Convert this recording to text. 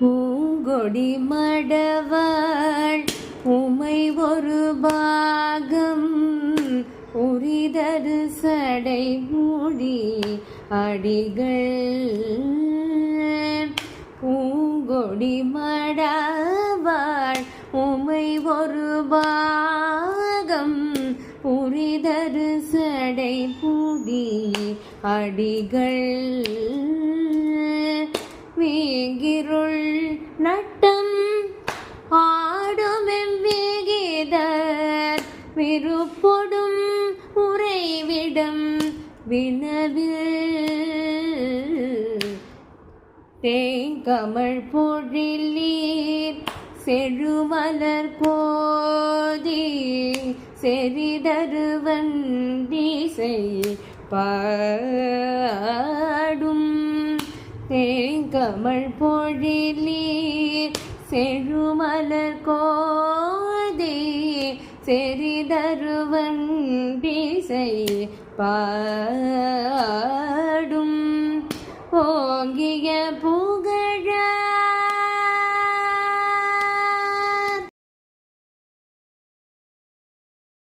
பூங்கொடி மடவாள் உமை ஒரு பாகம் உரிதரு சடை மூடி அடிகள். பூங்கொடி மடவாள் உமை ஒரு பாகம் உரிதரு சடை பூடி அடிகள். மேங்கிரு நட்டம் ஆடும் எவ்வேகிதர் விருப்பொடும் உறைவிடம் வினவில் தேங்கமழ் பொழிலீர் செழுமலர் கோதி செறிதருவன் பாடும். தே செங்கமழ் பொழிலீர் செழுமலர் கோதே செறிதருவன் பிசை பாடும் ஓங்கிய பூ